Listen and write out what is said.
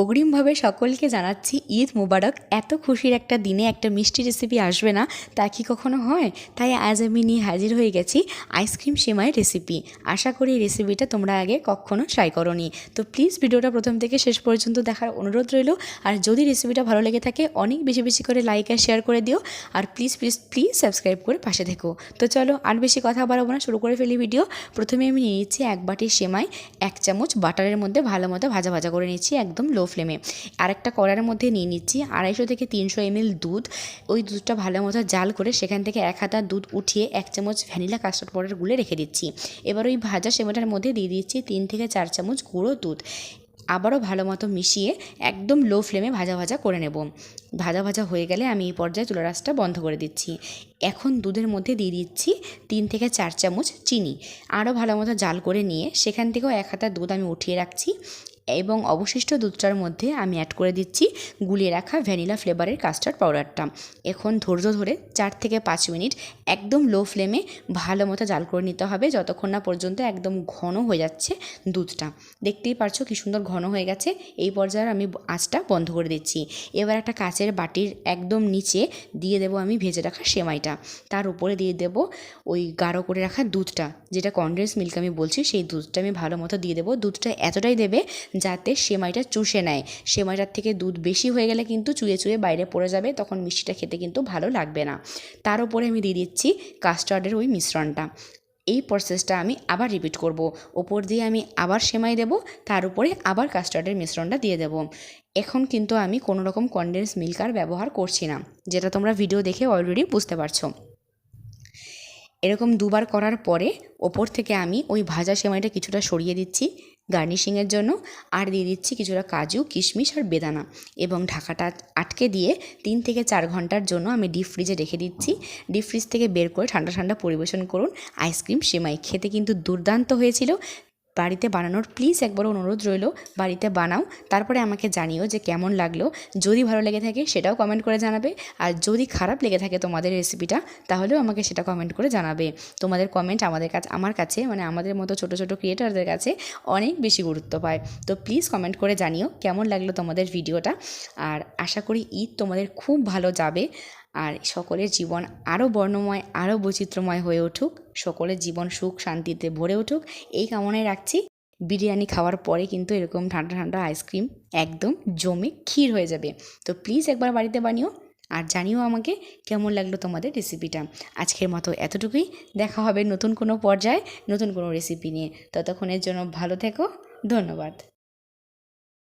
অগ্রিমভাবে সকলকে জানাচ্ছি, ঈদ মুবারক। এত খুশির একটা দিনে একটা মিষ্টি রেসিপি আসবে না, তা কি কখনো হয়? তাই আজ আমি নিয়ে হাজির হয়ে গেছি আইসক্রিম সেমাইয়ের রেসিপি আশা করি রেসিপিটা তোমরা আগে কখনো ট্রাই করোনি। তো প্লিজ ভিডিওটা প্রথম থেকে শেষ পর্যন্ত দেখার অনুরোধ রইল। আর যদি রেসিপিটা ভালো লেগে থাকে, অনেক বেশি বেশি করে লাইক আর শেয়ার করে দিও। আর প্লিজ প্লিজ প্লিজ সাবস্ক্রাইব করে পাশে থেকো। তো চলো, আর বেশি কথা বাড়াবো না, শুরু করে ফেলি ভিডিও প্রথমে আমি নিয়ে নিচ্ছি এক বাটি সেমাই, এক চামচ বাটারের মধ্যে ভালো মতো ভাজা ভাজা করে নিচ্ছি, একদম লো ফ্লেমে আরেকটা কড়ার মধ্যে নিয়ে নিচ্ছি আড়াইশো থেকে তিনশো এমএল দুধ। ওই দুধটা ভালো মতো জাল করে সেখান থেকে এক হাতা দুধ উঠিয়ে এক চামচ ভ্যানিলা কাস্টার্ড পাউডার গুলে রেখে দিচ্ছি। এবার ওই ভাজা সেমাটার মধ্যে দিয়ে দিচ্ছি তিন থেকে চার চামচ গুঁড়ো দুধ। আবারও ভালো মতো মিশিয়ে একদম লো ফ্লেমে ভাজা ভাজা করে নেব। ভাজা ভাজা হয়ে গেলে আমি এই পর্যায়ে চুলা রাসটা বন্ধ করে দিচ্ছি। এখন দুধের মধ্যে দিয়ে দিচ্ছি তিন থেকে চার চামচ চিনি। আরও ভালো মতো জাল করে নিয়ে সেখান থেকেও এক হাতা দুধ আমি উঠিয়ে রাখছি। এবং অবশিষ্ট দুধটার মধ্যে আমি অ্যাড করে দিচ্ছি গুলিয়ে রাখা ভ্যানিলা ফ্লেভারের কাস্টার্ড পাউডারটা এখন ধৈর্য ধরে চার থেকে পাঁচ মিনিট একদম লো ফ্লেমে ভালো মতো জাল করে নিতে হবে যতক্ষণ না পর্যন্ত একদম ঘন হয়ে যাচ্ছে দুধটা। দেখতেই পারছ কি সুন্দর ঘন হয়ে গেছে। এই পর্যায়ে আমি আঁচটা বন্ধ করে দিচ্ছি। এবার একটা কাচের বাটির একদম নিচে দিয়ে দেবো আমি ভেজে রাখা সেমাইটা। তার উপরে দিয়ে দেবো ওই গাঢ় করে রাখা দুধটা। যেটা কনডেন্স মিল্ক আমি বলছি, সেই দুধটা আমি ভালো মতো দিয়ে দেবো। দুধটা এতটাই দেবে যাতে সেমাইটা চুষে নেয়। সেমাইটার থেকে দুধ বেশি হয়ে গেলে কিন্তু চুয়ে চুয়ে বাইরে পড়ে যাবে, তখন মিষ্টিটা খেতে কিন্তু ভালো লাগবে না। তার উপরে আমি দিয়ে দিচ্ছি কাস্টার্ডের ওই মিশ্রণটা। এই প্রসেসটা আমি আবার রিপিট করব। ওপর দিয়ে আমি আবার সেমাই দেব, তার উপরে আবার কাস্টার্ডের মিশ্রণটা দিয়ে দেব। এখন কিন্তু আমি কোনো রকম কনডেন্স মিল্ক আর ব্যবহার করছি না, যেটা তোমরা ভিডিও দেখে অলরেডি বুঝতে পারছ। এরকম দুবার করার পরে ওপর থেকে আমি ওই ভাজা সেমাইটা কিছুটা সরিয়ে দিচ্ছি। গার্নিশিংয়ের জন্য। আর দিয়ে দিচ্ছি কিছুটা কাজু, কিশমিশ আর বেদানা। এবং ঢাকাটা আটকে দিয়ে তিন থেকে চার ঘণ্টার জন্য আমি ডিপ ফ্রিজে রেখে দিচ্ছি। ডিপ ফ্রিজ থেকে বের করে ঠান্ডা ঠান্ডা পরিবেশন করুন। আইসক্রিম সেমাই খেতে কিন্তু দুর্দান্ত হয়েছিল। বাড়িতে বানানোর প্লিজ একবার অনুরোধ রইল, বাড়িতে বানাও। তারপরে আমাকে জানিও যে কেমন লাগল। যদি ভালো লেগে থাকে সেটাও কমেন্ট করে জানাবে। আর যদি খারাপ লেগে থাকে তোমাদের রেসিপিটা তাহলেও আমাকে সেটা কমেন্ট করে জানাবে। তোমাদের কমেন্ট আমাদের কাছে, আমার কাছে মানে আমাদের মতো ছোটো ছোটো ক্রিয়েটারদের কাছে অনেক বেশি গুরুত্ব পায়। তো প্লিজ কমেন্ট করে জানিও কেমন লাগল তোমাদের ভিডিওটা আর আশা করি ঈদ তোমাদের খুব ভালো যাবে। আর সকলের জীবন আরও বর্ণময় আরও বৈচিত্র্যময় হয়ে উঠুক। সকলের জীবন সুখ শান্তিতে ভরে উঠুক। এই কামনায় রাখছি। বিরিয়ানি খাওয়ার পরে কিন্তু এরকম ঠান্ডা ঠান্ডা আইসক্রিম একদম জমে ক্ষীর হয়ে যাবে। তো প্লিজ একবার বাড়িতে বানিও আর জানিও আমাকে কেমন লাগল তোমাদের রেসিপিটা আজকের মতো এতটুকুই। দেখা হবে নতুন কোনো পর্যায়ে, নতুন কোনো রেসিপি নিয়ে। ততক্ষণের জন্য ভালো থেকো। ধন্যবাদ।